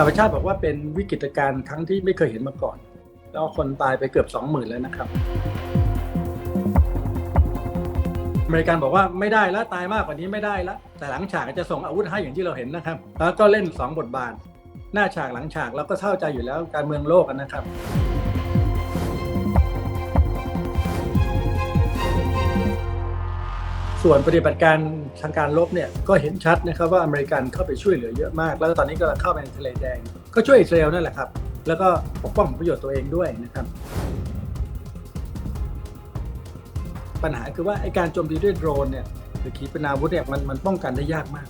สหประชาติบอกว่าเป็นวิกฤตการณ์ครั้งที่ไม่เคยเห็นมาก่อน แล้วคนตายไปเกือบสองหมื่นแล้วนะครับ อเมริกันบอกว่าไม่ได้แล้วตายมากกว่านี้ไม่ได้แล้วแต่หลังฉากจะส่งอาวุธให้อย่างที่เราเห็นนะครับ แล้วก็เล่นสองบทบาท หน้าฉากหลังฉากเราก็เข้าใจอยู่แล้วการเมืองโลกนะครับ ส่วนปฏิบัติการทางการลบเนี่ยก็เห็นชัดนะครับว่าอเมริกันเข้าไปช่วยเหลือเยอะมาก แล้วตอนนี้ก็เข้าไปในทะเลแดง ก็ช่วยอิสราเอลนั่นแหละครับ แล้วก็ปกป้องประโยชน์ตัวเองด้วยนะครับ ปัญหาคือว่าไอการโจมตีด้วยโดรนเนี่ยหรือขีปนาวุธเนี่ยมันมันป้องกันได้ยากมาก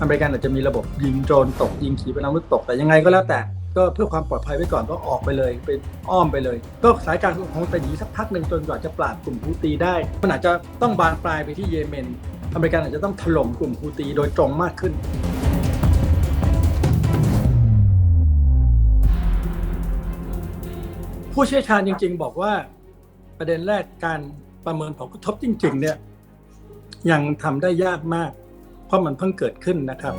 อเมริกันอาจจะมีระบบยิงโดรนตกยิงขีปนาวุธตกแต่ยังไงก็แล้วแต่ ก็เพื่อความปลอดภัยไว้ก่อนก็ออกไปเลยไปอ้อมไปเลย ก็สายการของเป็นอย่างนี้สักพักหนึ่งจนกว่าจะปราบกลุ่มฮูตีได้มันอาจจะต้องบานปลายไปที่เยเมน อเมริกันอาจจะต้องถล่มกลุ่มฮูตีโดยตรงมากขึ้นผู้เชี่ยวชาญจริง ๆ บอกว่าประเด็นแรกการประเมินผลกระทบจริง ๆ เนี่ยยังทำได้ยากมาก เพราะมันเพิ่งเกิดขึ้นนะครับ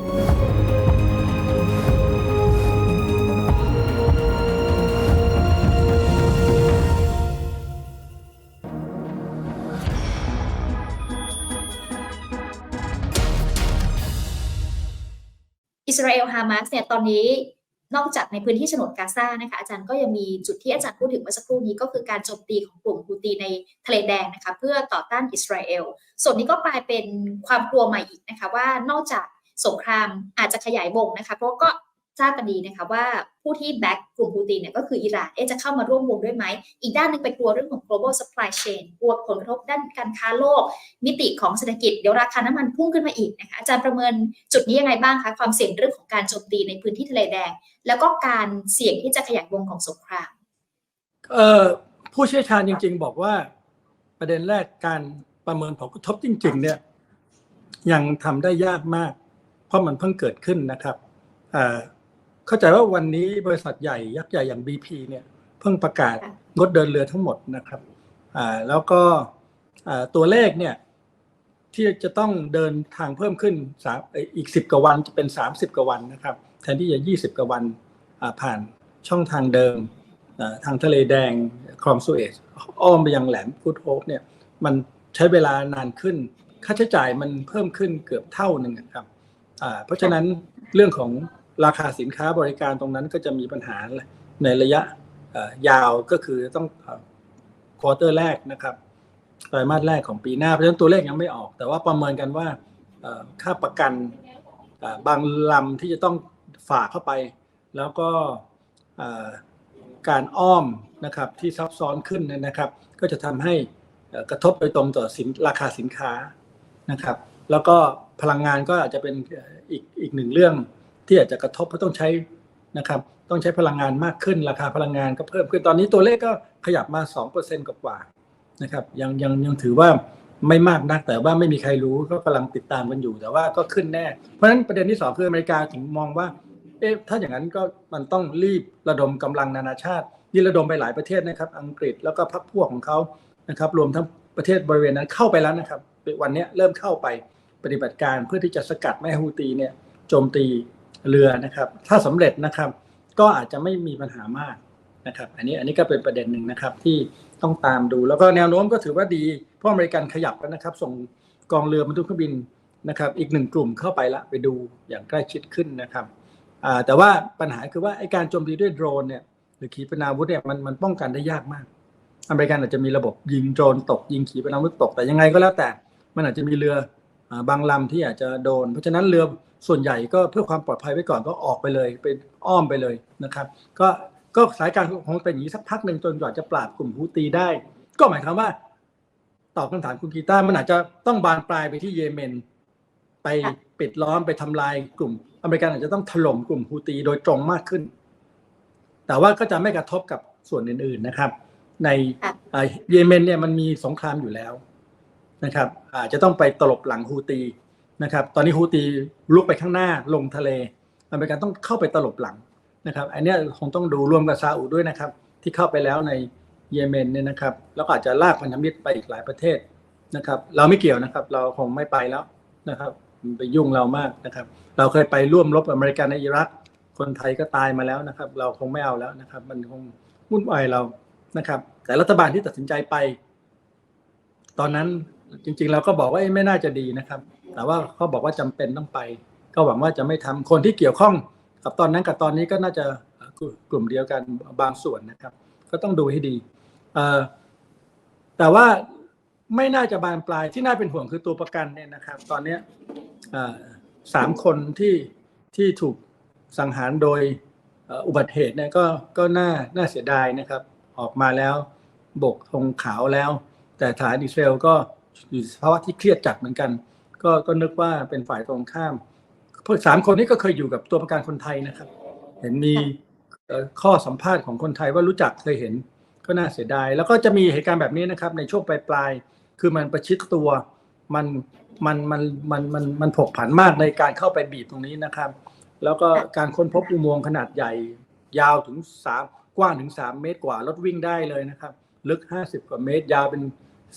สราเอลฮามาสเนี่ยตอนนี้นอกจากในพื้นที่ฉนวนกาซานะคะอาจารย์ก็ยังมีจุดที่อาจารย์พูดถึงเมื่อสักครู่นี้ก็คือการโจมตีของกลุ่มฮูตีในทะเลแดงนะคะเพื่อต่อต้านอิสราเอล ส่วนนี้ก็กลายเป็นความกลัวใหม่อีกนะคะว่านอกจากสงครามอาจจะขยายวงนะคะเพราะก็ ทราบกันดีนะคะว่าผู้ที่แบ็กกลุ่มฮูตีเนี่ยก็คืออิหร่านเอ๊ะจะเข้ามาร่วมวงด้วยไหม อีกด้านหนึ่งไปกลัวเรื่องของ global supply chain กลัวผลกระทบด้านการค้าโลก มิติของเศรษฐกิจ เดี๋ยวราคาน้ำมันพุ่งขึ้นมาอีกนะคะอาจารย์ประเมินจุดนี้ยังไงบ้างคะความเสี่ยงเรื่องของการโจมตีในพื้นที่ทะเลแดง แล้วก็การเสี่ยงที่จะขยายวงของสงครามเอ่อผู้เชี่ยวชาญจริง ๆ บอกว่าประเด็นแรกการประเมินผลกระทบจริง ๆ เนี่ยยังทำได้ยากมาก เพราะมันเพิ่งเกิดขึ้นนะครับเอ่อ เข้าใจว่าวันนี้บริษัทใหญ่ยักษ์ใหญ่อย่าง BP เนี่ยเพิ่งประกาศงดเดินเรือทั้งหมดนะครับอ่าแล้วก็อ่าตัวเลขเนี่ยที่จะต้องเดินทางเพิ่มขึ้นสามอีกสิบกว่าวันจะเป็นสามสิบกว่าวันนะครับ แทนที่จะยี่สิบกว่าวันผ่านช่องทางเดิมทางทะเลแดงคลองสุเอซอ้อมไปยังแหลมกูดโฮปเนี่ยมันใช้เวลานานขึ้น ค่าใช้จ่ายมันเพิ่มขึ้นเกือบเท่าหนึ่งครับเพราะฉะนั้นเรื่องของ ราคาสินค้าบริการตรงนั้นก็จะมีปัญหาในระยะยาวก็คือต้องควอเตอร์แรกนะครับไตรมาสแรกของปีหน้า เพราะฉะนั้นตัวเลขยังไม่ออก แต่ว่าประเมินกันว่าค่าประกันบางลำที่จะต้องฝากเข้าไป แล้วก็การอ้อมนะครับที่ซับซ้อนขึ้นนะครับ ก็จะทำให้กระทบโดยตรงต่อสินราคาสินค้านะครับ แล้วก็พลังงานก็อาจจะเป็นอีกอีกหนึ่งเรื่อง ที่อาจจะกระทบเพราะต้องใช้นะครับ ต้องใช้พลังงานมากขึ้นราคาพลังงานก็เพิ่มขึ้นตอนนี้ตัวเลขก็ขยับมา2%กว่าๆนะครับยังยังยังถือว่าไม่มากนักแต่ว่าไม่มีใครรู้ก็กำลังติดตามกันอยู่แต่ว่าก็ขึ้นแน่ เพราะฉะนั้นประเด็นที่สองคืออเมริกาถึงมองว่าเอ๊ะถ้าอย่างนั้นก็มันต้องรีบระดมกำลังนานาชาตินี่ระดมไปหลายประเทศนะครับ อังกฤษแล้วก็พรรคพวกของเขานะครับ รวมทั้งประเทศบริเวณนั้นเข้าไปแล้วนะครับ วันนี้เริ่มเข้าไปปฏิบัติการเพื่อที่จะสกัดไม่ให้ฮูตีเนี่ยโจมตี เรือนะครับ ถ้าสำเร็จนะครับก็อาจจะไม่มีปัญหามากนะครับ อันนี้อันนี้ก็เป็นประเด็นหนึ่งนะครับที่ต้องตามดูแล้วก็แนวโน้มก็ถือว่าดีเพราะอเมริกันขยับแล้วนะครับ ส่งกองเรือบรรทุกเครื่องบินนะครับ อีกหนึ่งกลุ่มเข้าไปละไปดูอย่างใกล้ชิดขึ้นนะครับแต่ว่าปัญหาคือว่าไอการโจมตีด้วยโดรนเนี่ยหรือขีปนาวุธเนี่ยมันมันป้องกันได้ยากมาก อเมริกันอาจจะมีระบบยิงโดรนตก ยิงขีปนาวุธตกแต่ยังไงก็แล้วแต่ มันอาจจะมีเรือบางลำที่อาจจะโดน เพราะฉะนั้นเรือ ส่วนใหญ่ก็เพื่อความปลอดภัยไว้ก่อนก็ออกไปเลยไปอ้อมไปเลยนะครับ ก็ก็สายการคงเป็นอย่างนี้สักพักหนึ่งจนกว่าจะปราบกลุ่มฮูตีได้ ก็หมายความว่าตอบคำถามคุณกีตาร์มันอาจจะต้องบานปลายไปที่เยเมน ไปค่ะปิดล้อมไปทำลายกลุ่ม อเมริกันอาจจะต้องถล่มกลุ่มฮูตีโดยตรงมากขึ้น แต่ว่าก็จะไม่กระทบกับส่วนอื่น ๆนะครับ ในค่ะเอ่อเยเมนเนี่ยมันมีสงครามอยู่แล้วนะครับ อาจจะต้องไปตลบหลังฮูตี นะครับ ตอนนี้ฮูตีลุกไปข้างหน้าลงทะเลอเมริกันต้องเข้าไปตลบหลังนะครับ อันเนี้ยคงต้องดูร่วมกับซาอุด้วยนะครับ ที่เข้าไปแล้วในเยเมนเนี่ยนะครับ แล้วก็อาจจะลากพันธมิตรไปอีกหลายประเทศนะครับ เราไม่เกี่ยวนะครับ เราคงไม่ไปแล้วนะครับไปยุ่งเรามากนะครับ เราเคยไปร่วมรบอเมริกันในอิรัก คนไทยก็ตายมาแล้วนะครับ เราคงไม่เอาแล้วนะครับ มันคงวุ่นวายเรานะครับ แต่รัฐบาลที่ตัดสินใจไป ตอนนั้นจริงๆ เราก็บอกว่าไม่น่าจะดีนะครับ แต่ว่าเขาบอกว่าจำเป็นต้องไป ก็หวังว่าจะไม่ทำคนที่เกี่ยวข้อง กับตอนนั้นกับตอนนี้ก็น่าจะกลุ่มเดียวกันบางส่วนนะครับ ก็ต้องดูให้ดีแต่ว่าไม่น่าจะบานปลายที่น่าเป็นห่วงคือตัวประกันเนี่ยนะครับ ตอนนี้สามคนที่ที่ถูกสังหารโดยอุบัติเหตุเนี่ยก็ก็น่าน่าเสียดายนะครับ ออกมาแล้วบกธงขาวแล้ว แต่ฐานอิสราเอลก็อยู่ภาวะที่เครียดจัดเหมือนกัน ก็ก็นึกว่าเป็นฝ่ายตรงข้ามพวกสามคนนี้ก็เคยอยู่กับตัวประกันคนไทยนะครับ เห็นมีเอ่อข้อสัมภาษณ์ของคนไทยว่ารู้จักเคยเห็นก็น่าเสียดาย แล้วก็จะมีเหตุการณ์แบบนี้นะครับ ในช่วงปลายปลายๆคือมันประชิดตัวมันมันมันมันมันมันผกผันมากในการเข้าไปบีบตรงนี้นะครับ แล้วก็การค้นพบอุโมงค์ขนาดใหญ่ ยาวถึงสามกว้างถึงสามเมตรกว่ารถวิ่งได้เลยนะครับ ลึกห้าสิบกว่าเมตร ยาวเป็น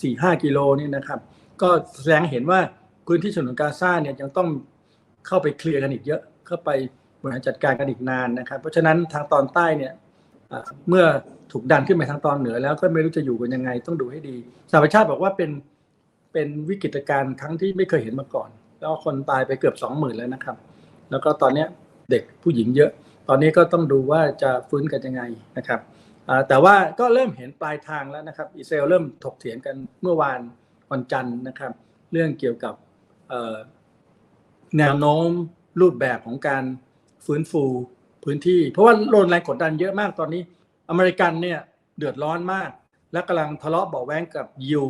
สี่ห้ากิโลนี่นะครับ ก็แสดงให้เห็นว่า พื้นที่ฉนวนกาซาเนี่ยยังต้องเข้าไปเคลียร์กันอีกเยอะ เข้าไปบริหารจัดการกันอีกนานนะครับ เพราะฉะนั้นทางตอนใต้เนี่ยเมื่อถูกดันขึ้นไปทางตอนเหนือ แล้วก็ไม่รู้จะอยู่กันยังไง ต้องดูให้ดีสหประชาติบอกว่าเป็นเป็นวิกฤตการณ์ครั้งที่ไม่เคยเห็นมาก่อน แล้วคนตายไปเกือบสองหมื่นแล้วนะครับ แล้วก็ตอนนี้เด็กผู้หญิงเยอะ ตอนนี้ก็ต้องดูว่าจะฟื้นกันยังไงนะครับแต่ว่าก็เริ่มเห็นปลายทางแล้วนะครับ อิสราเอลเริ่มถกเถียงกันเมื่อวานวันจันทร์นะครับ เรื่องเกี่ยวกับ แนวโน้มรูปแบบของการฟื้นฟูพื้นที่ เพราะว่าโดนแรงกดดันเยอะมากตอนนี้ อเมริกันเนี่ยเดือดร้อนมาก และกำลังทะเลาะเบาแวงกับยิว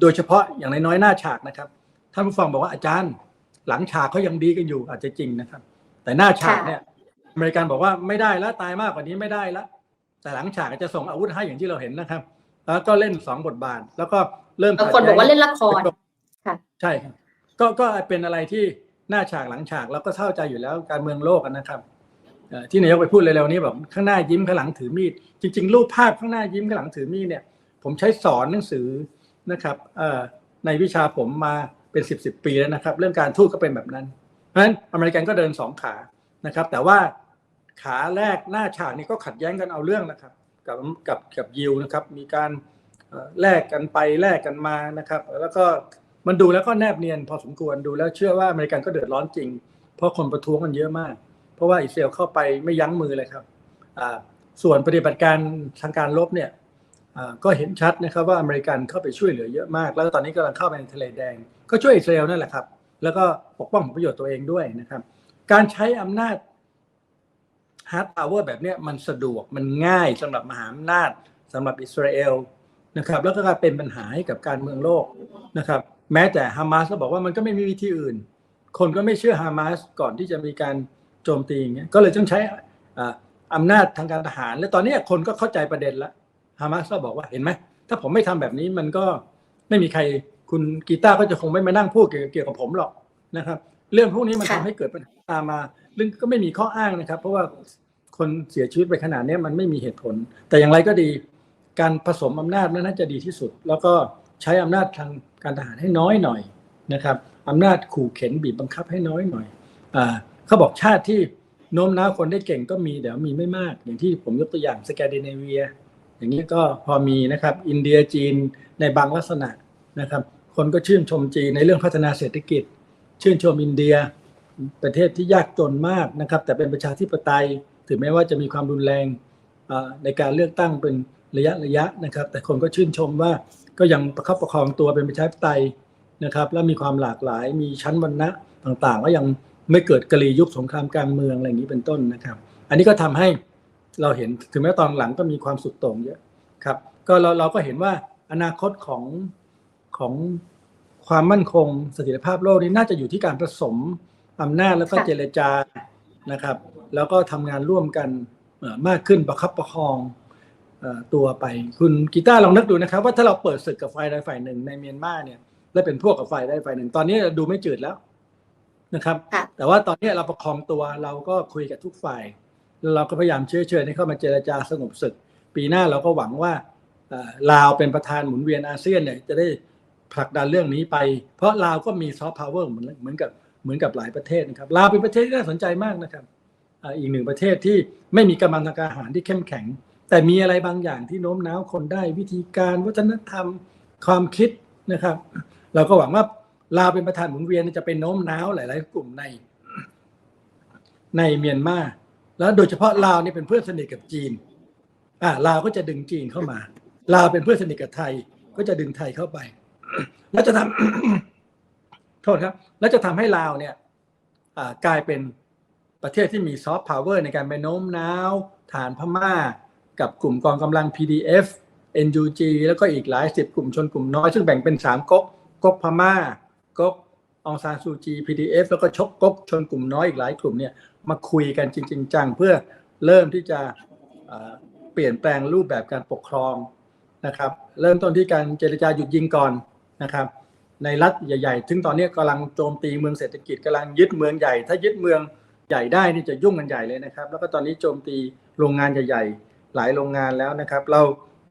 โดยเฉพาะอย่างน้อยๆหน้าฉากนะครับท่านผู้ฟังบอกว่าอาจารย์ หลังฉากเขายังดีกันอยู่อาจจะจริงนะครับ แต่หน้าฉากเนี่ยอเมริกันบอกว่าไม่ได้แล้วตายมากกว่านี้ไม่ได้แล้วแต่หลังฉากจะส่งอาวุธให้อย่างที่เราเห็นนะครับ แล้วก็เล่นสองบทบาท แล้วก็เริ่มบางคนบอกว่าเล่นละคร ค่ะ ใช่ครับก็ก็เป็นอะไรที่หน้าฉากหลังฉากแล้วก็เข้าใจอยู่แล้วการเมืองโลกนะครับที่นายกไปพูดเร็วๆนี้แบบข้างหน้ายิ้มข้างหลังถือมีด จริง ๆ รูปภาพข้างหน้ายิ้มข้างหลังถือมีดเนี่ย ผมใช้สอนหนังสือนะครับในวิชาผมมาเป็นสิบสิบปีแล้วนะครับ เรื่องการทูตก็เป็นแบบนั้น เพราะฉะนั้นอเมริกันก็เดินสองขานะครับ แต่ว่าขาแรกหน้าฉากนี่ก็ขัดแย้งกันเอาเรื่องนะครับ กับกับกับยิวนะครับ มีการแลกกันไปแลกกันมานะครับ แล้วก็ มันดูแล้วก็แนบเนียนพอสมควรดูแล้วเชื่อว่าอเมริกันก็เดือดร้อนจริง เพราะคนประท้วงกันเยอะมาก เพราะว่าอิสราเอลเข้าไปไม่ยั้งมือเลยครับส่วนปฏิบัติการทางการลบเนี่ยก็เห็นชัดนะครับว่าอเมริกันเข้าไปช่วยเหลือเยอะมาก แล้วตอนนี้กำลังเข้าไปในทะเลแดง ก็ช่วยอิสราเอลนั่นแหละครับ แล้วก็ปกป้องผลประโยชน์ตัวเองด้วยนะครับ การใช้อำนาจฮาร์ดพาวเวอร์แบบนี้มันสะดวกมันง่ายสำหรับมหาอำนาจสำหรับอิสราเอลนะครับ แล้วก็เป็นปัญหาให้กับการเมืองโลกนะครับ แม้แต่ฮามาสก็บอกว่ามันก็ไม่มีวิธีอื่น คนก็ไม่เชื่อฮามาสก่อนที่จะมีการโจมตีอย่างเงี้ยก็เลยต้องใช้อ่าอำนาจทางการทหาร และตอนนี้คนก็เข้าใจประเด็นแล้วฮามาสก็บอกว่าเห็นไหมถ้าผมไม่ทำแบบนี้มันก็ไม่มีใครคุณกีตาร์ก็จะคงไม่มานั่งพูดเกี่ยวเกี่ยวกับผมหรอกนะครับ เรื่องพวกนี้มันค่ะทำให้เกิดปัญหาตามมาเรื่องก็ไม่มีข้ออ้างนะครับ เพราะว่าคนเสียชีวิตไปขนาดนี้มันไม่มีเหตุผล แต่อย่างไรก็ดี การผสมอำนาจนั้นน่าจะดีที่สุด แล้วก็ ใช้อำนาจทางการทหารให้น้อยหน่อยนะครับอำนาจขู่เข็นบีบบังคับให้น้อยหน่อยอ่าเขาบอกชาติที่โน้มน้าวคนได้เก่งก็มีแต่มีไม่มาก อย่างที่ผมยกตัวอย่างสแกนดิเนเวีย อย่างนี้ก็พอมีนะครับ อินเดียจีนในบางลักษณะนะครับ คนก็ชื่นชมจีนในเรื่องพัฒนาเศรษฐกิจ ชื่นชมอินเดียประเทศที่ยากจนมากนะครับ แต่เป็นประชาธิปไตย ถึงแม้ว่าจะมีความรุนแรงในการเลือกตั้งเป็นระยะระยะนะครับ แต่คนก็ชื่นชมว่า ก็ยังประคับประคองตัวเป็นประชาธิปไตยนะครับ และมีความหลากหลายมีชั้นวรรณะต่างๆ ก็ยังไม่เกิดกรียุคสงครามกลางเมืองอะไรอย่างนี้เป็นต้นนะครับ อันนี้ก็ทำให้เราเห็นถึงแม้ตอนหลังก็มีความสุดโต่งเยอะครับ ก็เราเราก็เห็นว่าอนาคตของของความมั่นคงเสถียรภาพโลกนี้น่าจะอยู่ที่การผสมอำนาจแล้วก็เจรจานะครับ แล้วก็ทำงานร่วมกันมากขึ้นประคับประคอง ตัวไปคุณกีตาร์ลองนึกดูนะครับ ว่าถ้าเราเปิดศึกกับฝ่ายใดฝ่ายหนึ่งในเมียนมาเนี่ยและเป็นพวกกับฝ่ายใดฝ่ายหนึ่ง ตอนนี้ดูไม่จืดแล้วนะครับค่ะแต่ว่าตอนนี้เราประคองตัวเราก็คุยกับทุกฝ่ายแล้วเราก็พยายามเชื้อเชิญให้เข้ามาเจรจาสงบศึก ปีหน้าเราก็หวังว่าเอ่อลาวเป็นประธานหมุนเวียนอาเซียนเนี่ยจะได้ผลักดันเรื่องนี้ไป เพราะลาวก็มีซอฟต์พาวเวอร์เหมือนเหมือนกับเหมือนกับหลายประเทศนะครับลาวเป็นประเทศที่น่าสนใจมากนะครับเอ่ออีกหนึ่งประเทศที่ไม่มีกำลังทางการอาหารที่เข้มแข็ง แต่มีอะไรบางอย่างที่โน้มน้าวคนได้วิธีการวัฒนธรรมความคิดนะครับ เราก็หวังว่าลาวเป็นประธานหมุนเวียนจะเป็นโน้มน้าวหลาย ๆ กลุ่มในในเมียนมาแล้วโดยเฉพาะลาวนี่เป็นเพื่อนสนิทกับจีนอ่าลาวก็จะดึงจีนเข้ามาลาวเป็นเพื่อนสนิทกับไทย ก็จะดึงไทยเข้าไป แล้วจะทำโทษครับ แล้วจะทำให้ลาวเนี่ยกลายเป็นประเทศที่มีซอฟต์พาวเวอร์ในการไปโน้มน้าวฐานพม่า กับกลุ่มกองกำลัง PDF NUG แล้วก็อีกหลายสิบกลุ่มชนกลุ่มน้อย ซึ่งแบ่งเป็นสามก๊กก๊กพม่าก๊กองซานซูจี PDF แล้วก็ชกก๊กชนกลุ่มน้อยอีกหลายกลุ่มเนี่ยมาคุยกันจริง ๆ จังเพื่อเริ่มที่จะเปลี่ยนแปลงรูปแบบการปกครองนะครับ เริ่มต้นที่การเจรจาหยุดยิงก่อนนะครับ ในรัฐใหญ่ๆถึงตอนนี้กำลังโจมตีเมืองเศรษฐกิจกำลังยึดเมืองใหญ่ ถ้ายึดเมืองใหญ่ได้นี่จะยุ่งกันใหญ่เลยนะครับ แล้วก็ตอนนี้โจมตีโรงงานใหญ่ๆ หลายโรงงานแล้วนะครับ เรา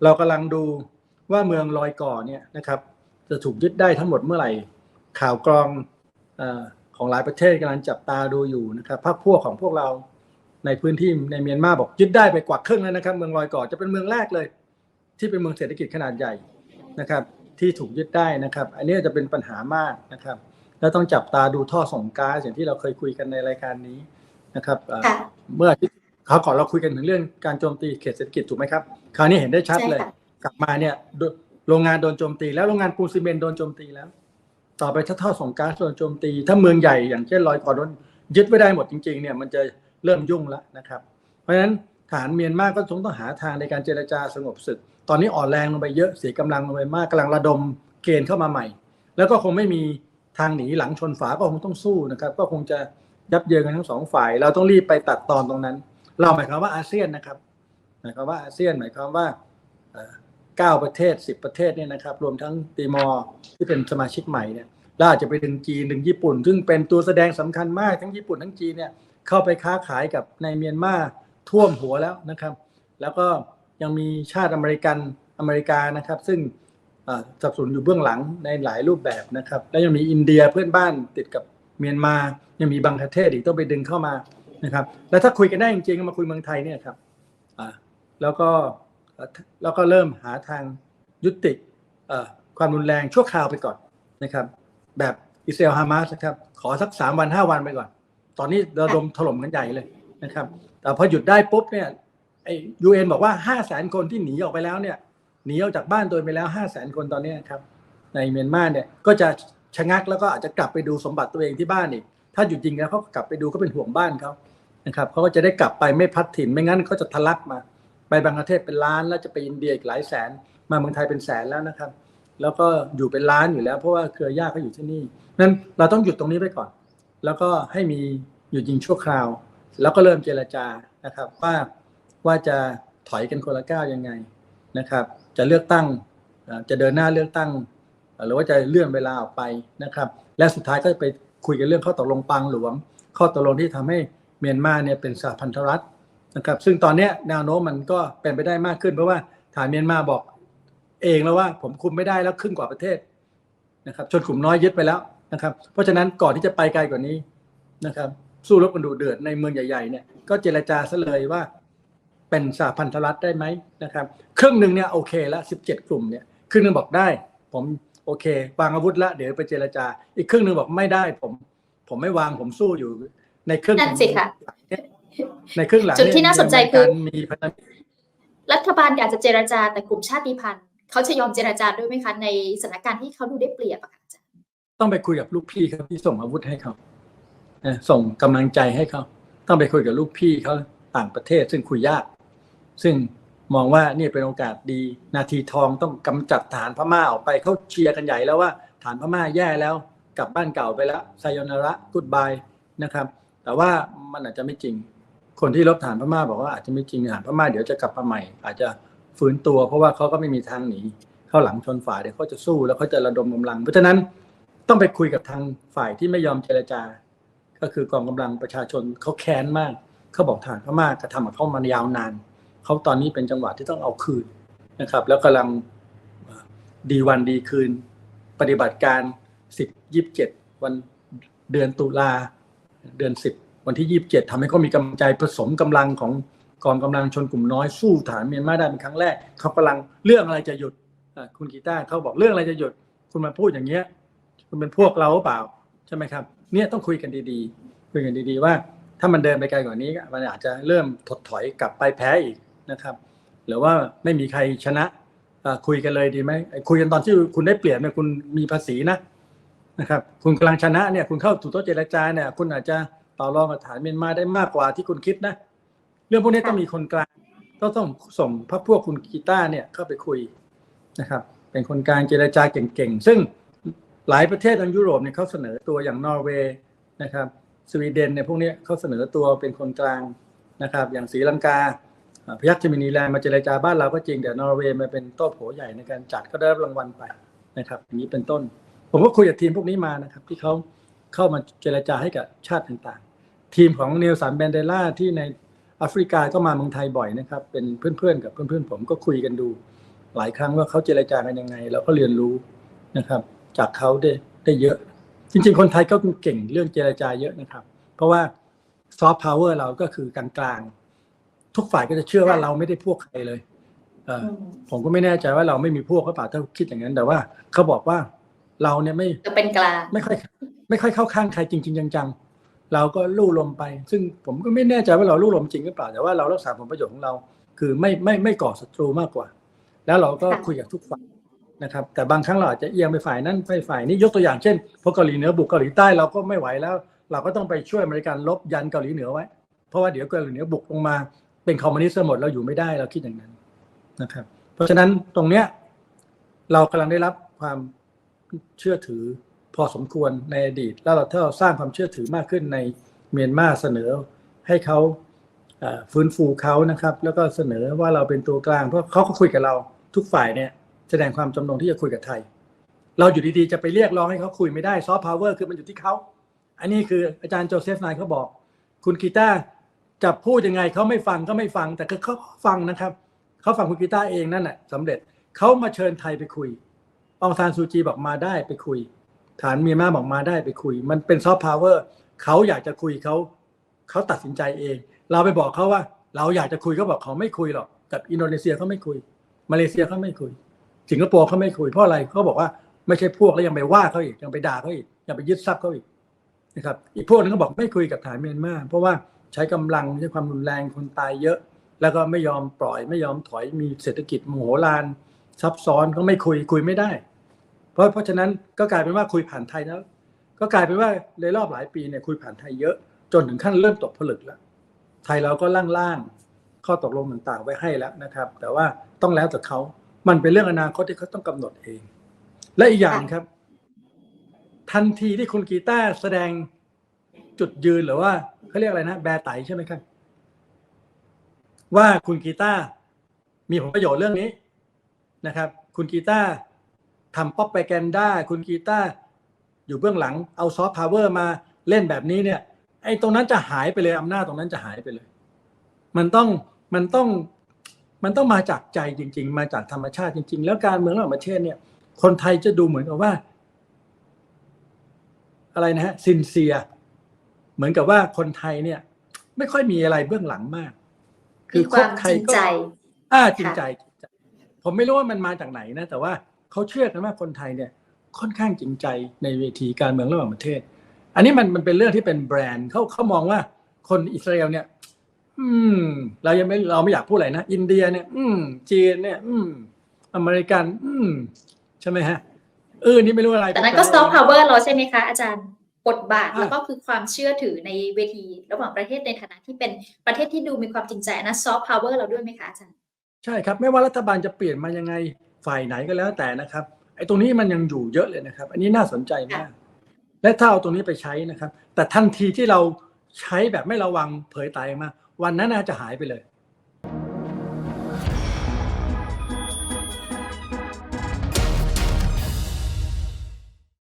เรากำลังดูว่าเมืองลอยก่อเนี่ยนะครับ จะถูกยึดได้ทั้งหมดเมื่อไหร่ ข่าวกรองเออของหลายประเทศกำลังจับตาดูอยู่นะครับพรรคพวกของพวกเราในพื้นที่ในเมียนมาบอกยึดได้ไปกว่าครึ่งแล้วนะครับ เมืองลอยก่อจะเป็นเมืองแรกเลย ที่เป็นเมืองเศรษฐกิจขนาดใหญ่นะครับ ที่ถูกยึดได้นะครับ อันนี้จะเป็นปัญหามากนะครับ แล้วต้องจับตาดูท่อส่งก๊าซอย่างที่เราเคยคุยกันในรายการนี้นะครับเอ่อค่ะเมื่ออาทิ ตย์เขาวก่อนเราคุยกันถึงเรื่องการโจมตีเขตเศรษฐกิจถูกไหมครับคราวนี้เห็นได้ชัดใช่เลยค่ะกลับมาเนี่ยโดโรงงานโดนโจมตี แล้วโรงงานปูนซีเมนต์โดนโจมตีแล้ว ต่อไปถ้าท่อส่งก๊าซโดนโจมตี ถ้าเมืองใหญ่อย่างเช่นลอยก่อโดนยึดไม่ได้หมดจริงๆเนี่ยมันจะเริ่มยุ่งแล้วนะครับ เพราะฉะนั้นฐานเมียนมาก็คงต้องหาทางในการเจรจาสงบศึก ตอนนี้อ่อนแรงลงไปเยอะเสียกำลังลงไปมากกำลังระดมเกณฑ์เข้ามาใหม่ แล้วก็คงไม่มีทางหนีหลังชนฝาก็คงต้องสู้นะครับ ก็คงจะยับเยินกันทั้งสองฝ่าย เราต้องรีบไปตัดตอนตรงนั้น เราหมายความว่าอาเซียนนะครับ หมายความว่าอาเซียนหมายความว่าเก้าประเทศสิบประเทศเนี่ยนะครับ รวมทั้งติมอร์ที่เป็นสมาชิกใหม่เนี่ยล้วอาจจะไปดึงจีนดึงญี่ปุ่น ซึ่งเป็นตัวแสดงสำคัญมากทั้งญี่ปุ่นทั้งจีนเนี่ยเข้าไปค้าขายกับในเมียนมาท่วมหัวแล้วนะครับ แล้วก็ยังมีชาติอเมริกันอเมริกานะครับ ซึ่งสับสนุนอยู่เบื้องหลังในหลายรูปแบบนะครับ แล้วยังมีอินเดียเพื่อนบ้านติดกับเมียนมายังมีบางประเทศอีกต้องไปดึงเข้ามา นะครับ แล้วถ้าคุยกันได้จริงๆก็มาคุยเมืองไทยเนี่ยครับอ่าแล้วก็เอ่อแล้วก็เริ่มหาทางยุติเอ่อความรุนแรงชั่วคราวไปก่อนนะครับ แบบอิสราเอลฮามาสนะครับ ขอสักสามวันห้าวันไปก่อน ตอนนี้ระดมถล่มกันใหญ่เลยนะครับ แต่พอหยุดได้ปุ๊บเนี่ยไอ้ยูเอ็นบอกว่าห้าแสนคนที่หนีออกไปแล้วเนี่ยหนีออกจากบ้านตัวเองไปแล้วห้าแสนคนตอนนี้นะครับ ในเมียนมาเนี่ยก็จะชะงักแล้วก็อาจจะกลับไปดูสมบัติตัวเองที่บ้านอีกถ้าหยุดยิงแล้วเขาก็กลับไปดูก็เป็นห่วงบ้านเขา นะครับเขาก็จะได้กลับไปไม่พัดถิ่น ไม่งั้นเขาจะทะลักมา ไปบางประเทศเป็นล้านแล้วจะไปอินเดียอีกหลายแสน มาเมืองไทยเป็นแสนแล้วนะครับ แล้วก็อยู่เป็นล้านอยู่แล้ว เพราะว่าเครือญาติเขาอยู่ที่นี่นั้นเราต้องหยุดตรงนี้ไปก่อน แล้วก็ให้มีหยุดยิงชั่วคราว แล้วก็เริ่มเจรจานะครับว่าว่าจะถอยกันคนละก้าวยังไงนะครับ จะเลือกตั้งจะเดินหน้าเลือกตั้ง หรือว่าจะเลื่อนเวลาออกไปนะครับ และสุดท้ายก็ไปคุยกันเรื่องข้อตกลงปังหลวง ข้อตกลงที่ทำให้ เมียนมาเนี่ยเป็นสหพันธรัฐนะครับซึ่งตอนนี้แนวโน้มมันก็เป็นไปได้มากขึ้น เพราะว่าฐานเมียนมาบอกเองแล้วว่าผมคุมไม่ได้แล้วครึ่งกว่าประเทศนะครับชนกลุ่มน้อยยึดไปแล้วนะครับเพราะฉะนั้นก่อนที่จะไปไกลกว่านี้นะครับสู้รบกันดุเดือดในเมืองใหญ่ๆเนี่ยก็เจรจาซะเลยว่าเป็นสหพันธรัฐได้ไหมนะครับครึ่งหนึ่งเนี่ยโอเคล้วสิบเจ็ดกลุ่มเนี่ยครึ่งหนึ่งบอกได้ ผมโอเควางอาวุธล้วเดี๋ยวไปเจรจา อีกครึ่งหนึ่งบอกไม่ได้ผมผมไม่วางผมสู้อยู่ ในครึ่งนั่นสิค่ะในครึ่งหลังจุดที่น่าสนใจคือยังมีพันธมิตรรัฐบาลอยากจะเจรจาแต่กลุ่มชาติพันธุ์เขาจะยอมเจรจาด้วยไหมคะในสถานการณ์ที่เขาดูได้เปรียบอะค่ะอาจารย์ต้องไปคุยกับลูกพี่ครับที่ส่งอาวุธให้เขาเอ่อส่งกำลังใจให้เขาต้องไปคุยกับลูกพี่เขาต่างประเทศ ซึ่งคุยยาก ซึ่งมองว่านี่เป็นโอกาสดีนาทีทองต้องกำจัดฐานพม่าออกไปเขาเชียร์กันใหญ่แล้วว่าฐานพม่าแย่แล้วกลับบ้านเก่าไปแล้วไซโยนาระกุดบายนะครับ แต่ว่ามันอาจจะไม่จริง คนที่ลบฐานพม่าบอกว่าอาจจะไม่จริงฐานพม่าเดี๋ยวจะกลับมาใหม่ อาจจะฟื้นตัว เพราะว่าเขาก็ไม่มีทางหนีเข้าหลังชนฝ่ายเดี๋ยวเขาจะสู้แล้วเขาจะระดมกำลัง เพราะฉะนั้นต้องไปคุยกับทางฝ่ายที่ไม่ยอมเจรจา ก็คือกองกำลังประชาชนเขาแค้นมากเขาบอกฐานพม่ากระทำกับเขามายาวนานเขาตอนนี้เป็นจังหวะที่ต้องเอาคืนนะครับ แล้วกำลังดีวันดีคืน ปฏิบัติการสิบยีิบเจ็ดวันเดือนตุลา เดือนสิบวันที่27ทำให้เขามีกำลังใจผสมกำลังของกองกำลังชนกลุ่มน้อยสู้ฐานเมียนมาได้เป็นครั้งแรกเขากำลังเรื่องอะไรจะหยุดคุณกีตาร์เขาบอกเรื่องอะไรจะหยุด คุณมาพูดอย่างเงี้ย คุณเป็นพวกเราหรือเปล่าใช่ไหมครับ เนี่ยต้องคุยกันดีๆ คุยกันดีๆว่า ถ้ามันเดินไปไกลกว่านี้ มันอาจจะเริ่มถดถอยกลับไปแพ้อีกนะครับ หรือว่าไม่มีใครชนะะคุยกันเลยดีไหมคุยกันตอนที่คุณได้เปรียบเนี่ยคุณมีภาษีนะ นะครับคุณกำลังชนะเนี่ยคุณเข้าถูโต๊ะเจรจาเนี่ยคุณอาจจะต่อรองกับฐานเมียนมาได้มากกว่าที่คุณคิดนะ เรื่องพวกนี้ต้องมีคนกลางก็ต้องส่งพรรคพวกคุณกีตาร์เนี่ยเข้าไปคุยนะครับ เป็นคนกลางเจรจาเก่งๆ ซึ่งหลายประเทศทางยุโรปเนี่ยเขาเสนอตัวอย่างนอร์เวย์นะครับสวีเดนเนี่ยพวกนี้เขาเสนอตัวเป็นคนกลางนะครับ อย่างศรีลังกาพยัคฆ์เจมินีแลนด์มาเจรจาบ้านเราก็จริงแต่นอร์เวย์มาเป็นโต้โผใหญ่ในการจัดก็ได้รับรางวัลไปนะครับอย่างนี้เป็นต้น ผมก็คุยกับทีมพวกนี้มานะครับ ที่เขาเข้ามาเจรจาให้กับชาติต่างๆ ทีมของเนลสันแบนเดล่าที่ในแอฟริกาก็มาเมืองไทยบ่อยนะครับ เป็นเพื่อนๆกับเพื่อนๆ ผมก็คุยกันดู หลายครั้งว่าเขาเจรจากันยังไง เราก็เรียนรู้นะครับ จากเขาได้ได้เยอะ จริง ๆ คนไทยก็เก่งเรื่องเจรจาเยอะนะครับ เพราะว่าซอฟต์พาวเวอร์เราก็คือกลางๆ ทุกฝ่ายก็จะเชื่อว่าเราไม่ได้พวกใครเลยผมก็ไม่แน่ใจว่าเราไม่มีพวกหรือเปล่าถ้าคิดอย่างนั้น แต่ว่าเขาบอกว่า เราเนี่ยไม่จะเป็นกลางไม่ค่อยไม่ค่อยเข้าข้างใครจริง ๆ จังๆ เราก็ลู่ลมไป ซึ่งผมก็ไม่แน่ใจว่าเราลู่ลมจริงหรือเปล่า แต่ว่าเรารักษาผลประโยชน์ของเรา คือไม่ไม่ไม่ก่อศัตรูมากกว่า แล้วเราก็คุยกับทุกฝ่ายนะครับ แต่บางครั้งเราอาจจะเอียงไปฝ่ายนั้นไปฝ่ายนี้ยกตัวอย่างเช่นพอเกาหลีเหนือบุกเกาหลีใต้เราก็ไม่ไหวแล้ว เราก็ต้องไปช่วยอเมริกันลบยันเกาหลีเหนือไว้ เพราะว่าเดี๋ยวเกาหลีเหนือบุกลงมาเป็นคอมมิวนิสต์หมดเราอยู่ไม่ได้เราคิดอย่างนั้นนะครับ เพราะฉะนั้นตรงเนี้ยเรากำลังได้รับความ เชื่อถือพอสมควรในอดีต แล้วเราถ้าเราสร้างความเชื่อถือมากขึ้นในเมียนมาเสนอให้เขาฟื้นฟูเขานะครับ แล้วก็เสนอว่าเราเป็นตัวกลางเพราะเขาก็คุยกับเราทุกฝ่ายเนี่ยแสดงความจำนงที่จะคุยกับไทย เราอยู่ดีๆจะไปเรียกร้องให้เขาคุยไม่ได้ซอฟต์พาวเวอร์คือมันอยู่ที่เขาอันนี้คืออาจารย์โจเซฟนายเขาบอก คุณกีตาจะพูดยังไงเขาไม่ฟังก็ไม่ฟังแต่เขาฟังนะครับเขาฟังคุณกีตาเองนั่นแหละสำเร็จเขามาเชิญไทยไปคุย องซานซูจีบอกมาได้ไปคุย ฐานเมียนมาบอกมาได้ไปคุย มันเป็นซอฟต์พาวเวอร์เขาอยากจะคุยเขาเขาตัดสินใจเอง เราไปบอกเขาว่า เราอยากจะคุยเขาบอกเขาไม่คุยหรอกกับอินโดนีเซียเขาไม่คุย มาเลเซียเขาไม่คุย สิงคโปร์เขาไม่คุยเพราะอะไรเขาบอกว่าไม่ใช่พวกแล้วยังไปว่าเขาอีกยังไปด่าเขาอีกยังไปยึดทรัพย์เขาอีกนะครับอีกพวกนึงเขาบอกไม่คุยกับฐานเมียนมาเพราะว่าใช้กำลังใช้ความรุนแรงคนตายเยอะ แล้วก็ไม่ยอมปล่อยไม่ยอมถอยมีเศรษฐกิจมโหฬารซับซ้อนเขาไม่คุยคุยไม่ได้ เพราะเพราะฉะนั้นก็กลายเป็นว่าคุยผ่านไทยแล้วก็กลายเป็นว่าในรอบหลายปีเนี่ยคุยผ่านไทยเยอะจนถึงขั้นเริ่มตกผลึกแล้ว ไทยเราก็ล่างๆข้อตกลงต่างๆไว้ให้แล้วนะครับ แต่ว่าต้องแล้วแต่เขามันเป็นเรื่องอนาคตที่เขาต้องกำหนดเอง และอีกอย่างครับ ทันทีที่คุณกีตาร์แสดงจุดยืนหรือว่าเขาเรียกอะไรนะ แบร์ไตใช่ไหมครับ ว่าคุณกีตาร์มีผลประโยชน์เรื่องนี้นะครับ คุณกีตาร์ ทำป๊อปไปแกนด้าคุณกีตาร์อยู่เบื้องหลังเอาซอฟต์พาวเวอร์มาเล่นแบบนี้เนี่ย ไอ้ตรงนั้นจะหายไปเลยอำนาจตรงนั้นจะหายไปเลย มันต้องมันต้องมันต้องมาจากใจจริง ๆ มาจากธรรมชาติจริง ๆ แล้วการเมืองระหว่างประเทศเนี่ย คนไทยจะดูเหมือนกับว่า อะไรนะฮะซินเซีย เหมือนกับว่าคนไทยเนี่ย ไม่ค่อยมีอะไรเบื้องหลังมากมีความบใรจริงก็ใจอ่าจริงใจจริงใจ ผมไม่รู้ว่ามันมาจากไหนนะ แต่ว่า เขาเชื่อกันว่าคนไทยเนี่ยค่อนข้างจริงใจในเวทีการเมืองระหว่างประเทศ อันนี้มันมันเป็นเรื่องที่เป็นแบรนด์เขาเขามองว่าคนอิสราเอลเนี่ย อืม เรายังไม่เราไม่อยากพูดอะไรนะอินเดียเนี่ย อืม จีนเนี่ย อืม อเมริกัน อืม ใช่ไหมฮะเออนี่ไม่รู้อะไร แต่นั้นก็ซอฟต์พาวเวอร์เราใช่ไหมคะอาจารย์บทบาทอ่าแล้วก็คือความเชื่อถือในเวทีระหว่างประเทศในฐานะที่เป็นประเทศที่ดูมีความจริงใจนะซอฟต์พาวเวอร์เราด้วยไหมคะอาจารย์ ใช่ครับ ไม่ว่ารัฐบาลจะเปลี่ยนมายังไง ฝ่ายไหนก็แล้วแต่นะครับไอ้ตรงนี้มันยังอยู่เยอะเลยนะครับ อันนี้น่าสนใจมาก และถ้าเอาตรงนี้ไปใช้นะครับ แต่ทันทีที่เราใช้แบบไม่ระวังเผยไตออกมา วันนั้นน่าจะหายไปเลย